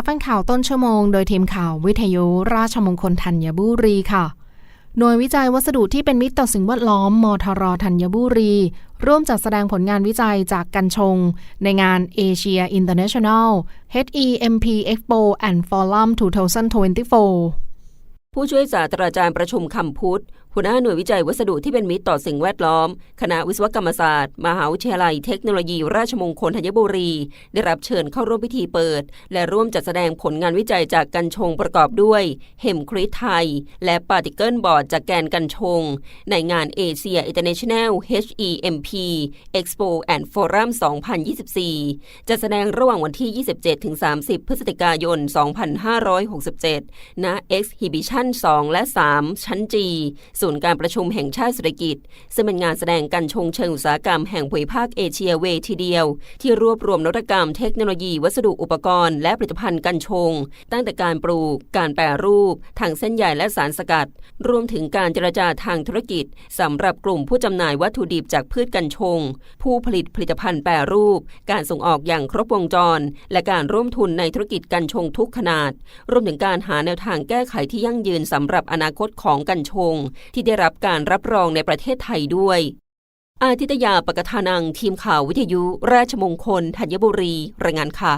รับฟังข่าวต้นชั่วโมง โดยทีมข่าววิทยุราชมงคลธัญบุรีค่ะ หน่วยวิจัยวัสดุที่เป็นมิตรต่อสิ่งแวดล้อมมทรธัญบุรี ร่วมจัดแสดงผลงานวิจัยจากกัญชง ในงาน Asia International HEMP Expo and Forum 2024 ผู้ช่วยศาสตราจารย์ประชุมคำพุทธหัวหน้าหน่วยวิจัยวัสดุที่เป็นมิตรต่อสิ่งแวดล้อม คณะวิศวกรรมศาสตร์ มหาวิทยาลัยเทคโนโลยี ราชมงคลธัญบุรี ได้รับเชิญเข้าร่วมพิธีเปิด และร่วมจัดแสดงผลงานวิจัยจากกัญชงประกอบด้วยเฮมคริสไทย และปาร์ติเกิลบอร์ดจากแกนกัญชง ในงานเอเชีย International HEMP Expo and Forum 2024จะแสดงระหว่างวันที่ 27-30 พฤศจิกายน 2567 ณ Exhibition 2 และ 3 ชั้นจีศูนย์การประชุมแห่งชาติเศรษฐกิจ ซึ่งเป็นงานแสดงกัญชงเชิงอุตสาหกรรมแห่งภูมิภาคเอเชียเวทีเดียว ที่รวบรวมนวัตกรรมเทคโนโลยีวัสดุอุปกรณ์และผลิตภัณฑ์กัญชง ตั้งแต่การปลูก การแปรรูป ทางเส้นใยและสารสกัด รวมถึงการเจรจาทางธุรกิจสำหรับกลุ่มผู้จำหน่ายวัตถุดิบจากพืชกัญชง ผู้ผลิตผลิตภัณฑ์แปรรูป การส่งออกอย่างครบวงจร และการร่วมทุนในธุรกิจกัญชงทุกขนาด รวมถึงการหาแนวทางแก้ไขที่ยั่งยืนสำหรับอนาคตของกัญชง ที่ได้รับการรับรองในประเทศไทยด้วย อาทิตยาปกทานังทีมข่าววิทยุ ราชมงคลธัญบุรีรายงานค่ะ